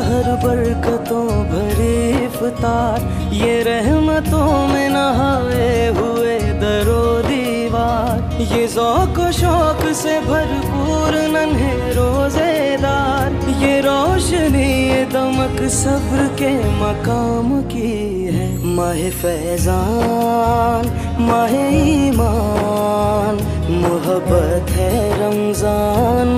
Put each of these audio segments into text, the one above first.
सहर बरकतों भरे इफ्तार। ये रहमतों में नहाए हुए दरो दीवार। ये ज़ौक शौक से भरपूर नन्हे रोजेदार। ये रोशनी ये दमक सब्र के मकाम की है। माह फैजान, माह ईमान। मोहब्बत है रमज़ान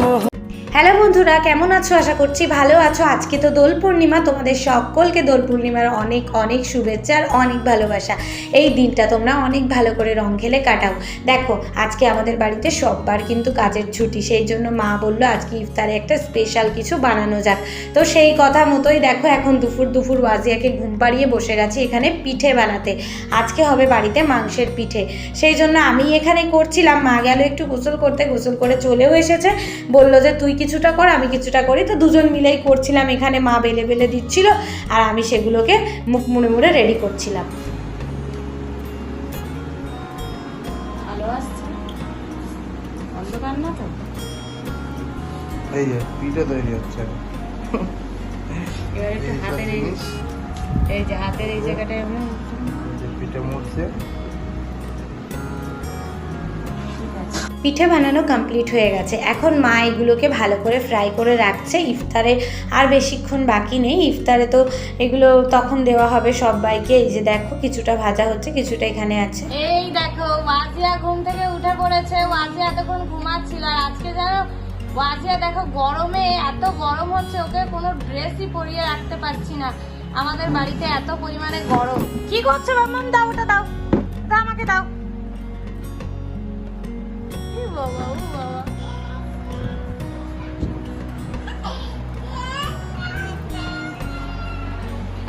হ্যালো বন্ধুরা, কেমন আছো? আশা করছি ভালো আছো। আজকে তো দোল পূর্ণিমা, তোমাদের সকলকে দোল পূর্ণিমার অনেক অনেক শুভেচ্ছা আর অনেক ভালোবাসা। এই দিনটা তোমরা অনেক ভালো করে রং খেলে কাটাও। দেখো, আজকে আমাদের বাড়িতে সববার কিন্তু কাজের ছুটি, সেই জন্য মা বলল আজকে ইফতারে একটা স্পেশাল কিছু বানানো যাক। তো সেই কথা মতোই দেখো, এখন দুপুর দুপুর ওয়াজিয়াকে ঘুম পাড়িয়ে বসে গেছি এখানে পিঠে বানাতে। আজকে হবে বাড়িতে মাংসের পিঠে। সেই জন্য আমি এখানে করছিলাম, মা গেল একটু গোসল করতে, গোসল করে চলেও এসেছে। বলল যে, তুই কিছুটা কর আমি কিছুটা করি। তো দুজন মিলেই করছিলাম এখানে মা বেলে বেলে দিচ্ছিল আর আমি সেগুলোকে মুখ মুড়ে মুড়ে রেডি করছিলাম। এই যে পিঠে তৈরি হচ্ছে। এবার একটু হাতের এই এই যে হাতের এই জায়গাটা এমন যে পিঠে মুড়ছে। পিঠে বানানো কমপ্লিট হয়ে গেছে। এখন মা এগুলোকে ভালো করে ফ্রাই করে রাখছে। ইফতারে আর বেশিক্ষণ বাকি নেই। ইফতারে তো এগুলো তখন দেওয়া হবে সবাইকে। এই যে দেখো কিছুটা ভাজা হচ্ছে, কিছুটা এখানে আছে। এই দেখো, ওয়াজিয়া ঘুম থেকে উঠে পড়েছে। ওয়াজিয়া এতক্ষণ ঘুমাচ্ছিল। আর আজকে জানো, ওয়াজিয়া দেখো, গরমে এত গরম হচ্ছে, ওকে কোনো ড্রেসই পরিয়ে রাখতে পারছি না। আমাদের বাড়িতে এত পরিমাণে গরম। কি করছ, মাম্মাম? দাও ওটা দাও, আমাকে দাও।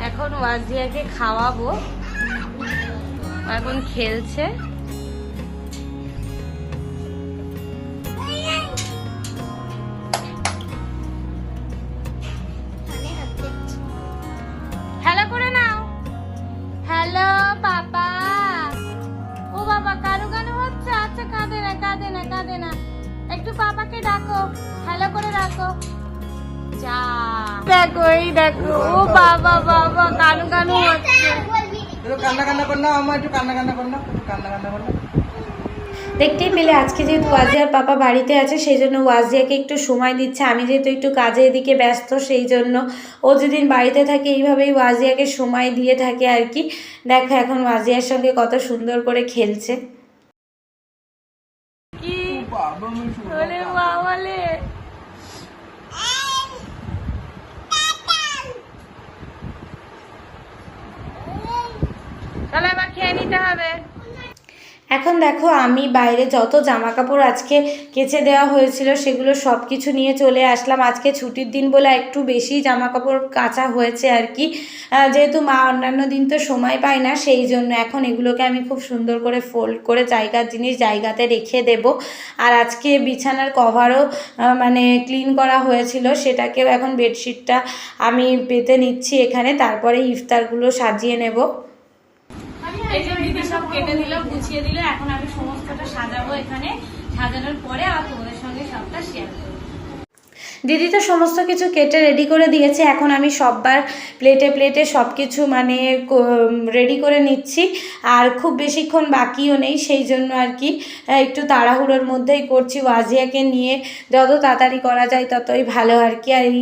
এখন ওয়াজিয়াকে খাওয়াবো। এখন খেলছে। বাবাকে ডাকো হ্যালো করে ডাকো। যা। দেখো এই দেখো ও বাবা বাবা কানু কানু হচ্ছে। একটু কান্না কান্না কর না আমার একটু কান্না কান্না কর না কান্না কান্না কর না। দেখতেই পেলে আজকে যেহেতু ওয়াজিয়ার পাপা বাড়িতে আছে সেই জন্য ওয়াজিয়াকে একটু সময় দিচ্ছে। আমি যেহেতু একটু কাজে এদিকে ব্যস্ত সেই জন্য ও যেদিন বাড়িতে থাকে এইভাবেই ওয়াজিয়াকে সময় দিয়ে থাকে আর কি। দেখো এখন ওয়াজিয়ার সঙ্গে কত সুন্দর করে খেলছে কি ওরে বাবালে তাহলে এবার খেয়ে নিতে হবে। এখন দেখো আমি বাইরে যত জামা কাপড় আজকে কেচে দেওয়া হয়েছিল সেগুলো সব কিছু নিয়ে চলে আসলাম। আজকে ছুটির দিন বলে একটু বেশি জামা কাপড় কাচা হয়েছে আর কি। যেহেতু মা অন্যান্য দিন তো সময় পায় না, সেই জন্য এখন এগুলোকে আমি খুব সুন্দর করে ফোল্ড করে জায়গার জিনিস জায়গাতে রেখে দেব। আর আজকে বিছানার কভারও মানে ক্লিন করা হয়েছিল, সেটাকেও এখন বেডশিটটা আমি পেতে নিচ্ছি এখানে। তারপরে ইফতারগুলো সাজিয়ে নেব। সব কেটে গুছিয়ে দিল, এখন আমি সাজাবো এখানে, সাজানোর পরে আবার তোমাদের সঙ্গে সবটা শেয়ার করব। দিদি তো সমস্ত কিছু কেটে রেডি করে দিয়েছে, এখন আমি সববার প্লেটে প্লেটে সব কিছু মানে রেডি করে নিচ্ছি। আর খুব বেশিক্ষণ বাকিও নেই, সেই জন্য আর কি একটু তাড়াহুড়োর মধ্যেই করছি। ওয়াজিয়াকে নিয়ে যত তাড়াতাড়ি করা যায় ততই ভালো আর কি। আর এই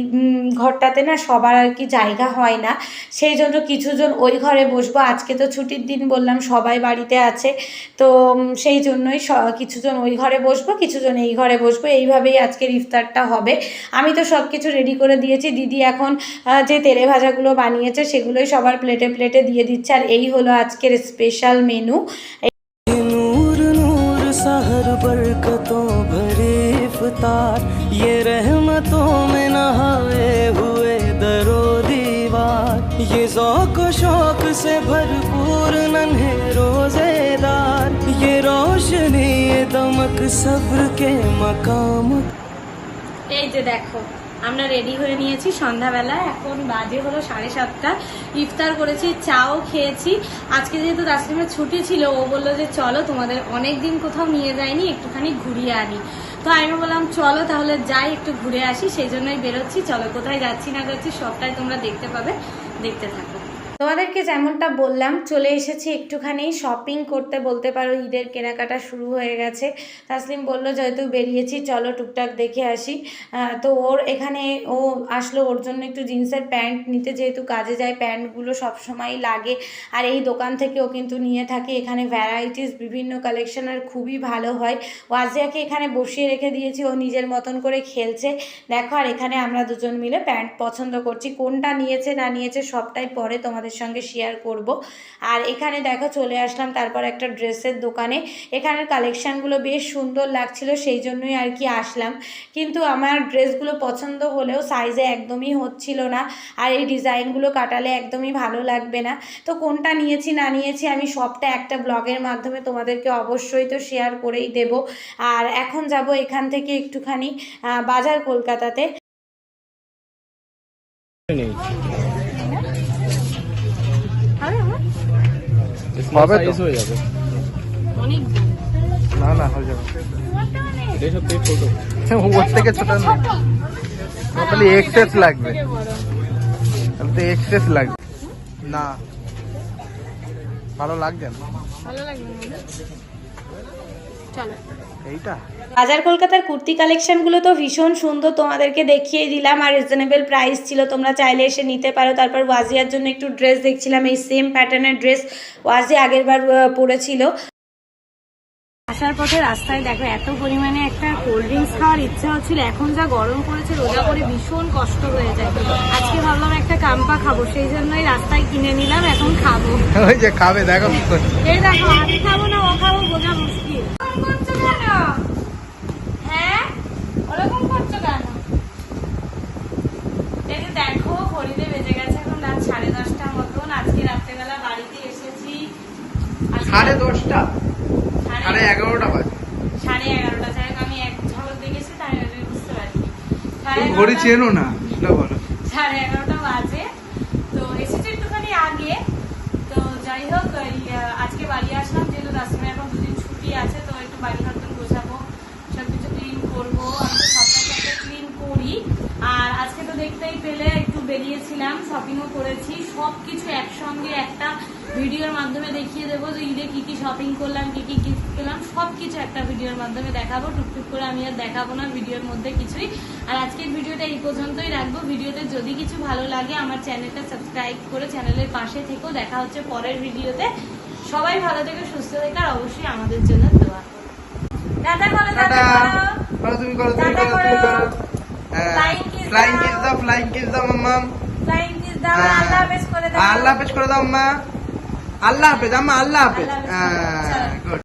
ঘরটাতে না সবার আর কি জায়গা হয় না, সেই জন্য কিছুজন ওই ঘরে বসবো। আজকে তো ছুটির দিন বললাম, সবাই বাড়িতে আছে। তো সেই জন্যই কিছুজন ওই ঘরে বসবো, কিছুজন এই ঘরে বসবো। এইভাবেই আজকের ইফতারটা হবে। আমি তো সব কিছু রেডি করে দিয়েছি দিদি এখন আহ, যে তেলে ভাজাগুলো বানিয়েছে সেগুলোই সবার প্লেটে প্লেটে দিয়ে দিচ্ছে আর এই হলো আজকের স্পেশাল মেনু ये नूर नूर सहर बरकतों भरे इफ्तार ये रहमतों में नहाए हुए दरो दीवार ये ज़ौक शौक से भरपूर नन्हे रोजेदार ये रोशनी ये दमक सब्र के मकाम এই যে দেখো, আমরা রেডি হয়ে নিয়েছি সন্ধ্যাবেলা। এখন বাজে হলো সাড়ে সাতটা। ইফতার করেছি, চাও খেয়েছি। আজকে যেহেতু তাসলিমের ছুটি ছিল, ও বলল যে চলো তোমাদের অনেক দিন কোথাও নিয়ে যায়নি একটুখানি ঘুরিয়ে আনি। তো আমি বললাম, চলো তাহলে যাই, একটু ঘুরে আসি। সেই জন্যই বেরোচ্ছি। চলো, কোথায় যাচ্ছি না যাচ্ছি সবটাই তোমরা দেখতে পাবে। দেখতে থাকো। তোমাদেরকে যেমনটা বললাম, চলে এসেছি একটুখানি শপিং করতে। বলতে পারো ঈদের কেনাকাটা শুরু হয়ে গেছে। তাসলিম বলল, যেহেতু বেরিয়েছি, চলো টুকটাক দেখে আসি। তো ওর এখানে ও আসলো, ওর জন্য একটু জিন্সের প্যান্ট নিতে। যেহেতু কাজে যায়, প্যান্টগুলো সবসময়ই লাগে। আর এই দোকান থেকে ও কিন্তু নিয়ে থাকে। এখানে ভ্যারাইটিস বিভিন্ন কালেকশন আর খুবই ভালো হয়। ওয়াজিয়াকে এখানে বসিয়ে রেখে দিয়েছি। ও নিজের মতন করে খেলছে। দেখো, আর এখানে আমরা দুজন মিলে প্যান্ট পছন্দ করছি। কোনটা নিয়েছে, না নিয়েছে, সবটাই পরে তোমাদের সঙ্গে শেয়ার করব। আর এখানে দেখো চলে আসলাম, তারপর একটা ড্রেসের দোকানে। এখানের কালেকশানগুলো বেশ সুন্দর লাগছিল, সেই জন্যই আর কি আসলাম। কিন্তু আমার ড্রেসগুলো পছন্দ হলেও সাইজে একদমই হচ্ছিল না, আর এই ডিজাইনগুলো কাটালে একদমই ভালো লাগবে না। তো কোনটা নিয়েছি, না নিয়েছি আমি সবটা একটা ব্লগের মাধ্যমে তোমাদেরকে অবশ্যই তো শেয়ার করেই দেব। আর এখন যাব এখান থেকে একটুখানি বাজার কলকাতাতে। হবে তো? হয়ে যাবে। অনেক না না হয়ে যাবে। সব থেকে ছোট ওর থেকে ছোট না। তাহলে এক্সেস লাগবে। তাহলে তো এক্সেস লাগবে। না। ভালো লাগবে না? চলো। এইটা? বাজার কলকাতার কুর্তি কালেকশনগুলো তো ভীষণ সুন্দর তোমাদেরকে দেখিয়ে দিলাম আর রিজনেবল প্রাইস ছিল তোমরা চাইলে এসে নিতে পারো। তারপর ওয়াজিয়ার জন্য একটু ড্রেস দেখছিলাম এই সেম প্যাটার্নের ড্রেস ওয়াজি আগের বার পরেছিল। আসার পথে রাস্তায় দেখো এত পরিমাণে একটা কোল্ড ড্রিঙ্কস খাওয়ার ইচ্ছা হচ্ছিল। এখন যা গরম পড়েছে রোজা করে ভীষণ কষ্ট হয়ে যায়। আজকে ভাবলাম একটা কাম্পা খাব সেই জন্যই রাস্তায় কিনে নিলাম এখন খাব। ওই যে খাবে দেখো এই দেখো আমি খাব না ও খাব বোঝা মুশকিল। হ্যাঁ? ওরকম করছ কেন? এই দেখো ঘড়িতে বেজে গেছে এখন রাত সাড়ে দশটার মতন। আজকে রাত্রেবেলা বাড়িতে এসেছি। সাড়ে দশটা? সাড়ে- এগারোটা বাজে। সাড়ে এগারোটা যাই আমি এক ঝলক দেখেছি তাই আমি বুঝতে পারছি। ঘড়ি চেনো না সেটা বলো। সাড়ে এগারোটা বাজে। তো এসেছি একটুখানি আগে। তো যাই হোক আজকে বাড়ি আসলাম যেহেতু রাস্তায় এখন দুদিন ছুটি আছে তো একটু বাড়ি ঘরটা গোছাবো সব কিছু ক্লিন করব আমি তো সপ্তাহে সপ্তাহে ক্লিন করি। আর আজকে তো দেখতেই পেলে বেরিয়েছিলাম শপিংও করেছি সব কিছু একসঙ্গে একটা ভিডিওর মাধ্যমে দেখিয়ে দেবো যে ঈদে কি কি শপিং করলাম কি কি গিফট পেলাম সব কিছু একটা ভিডিওর মাধ্যমে দেখাবো টুকটুক করে আমি আর দেখাবো না ভিডিওর মধ্যে কিছুই। আর আজকের ভিডিওটা এই পর্যন্তই রাখব। ভিডিওতে যদি কিছু ভালো লাগে আমার চ্যানেলটা সাবস্ক্রাইব করে চ্যানেলের পাশে থেকেও দেখা হচ্ছে পরের ভিডিওতে সবাই ভালো থেকে সুস্থ থেকে আর অবশ্যই আমাদের জন্য দোয়া টাটা করো টাটা। টাটা করো তুমি করো তুমি করো। হ্যাঁ ফ্লাইং দাও। কিস দাও। ফ্লাইং কিস দাও মাম্মা। ফ্লাইং কিস দাও আল্লাহ হাফেজ করে দাও। আল্লাহ হাফেজ করে দাও আম্মা আল্লাহ হাফেজ আম্মা আল্লাহ হাফেজ। হ্যাঁ good.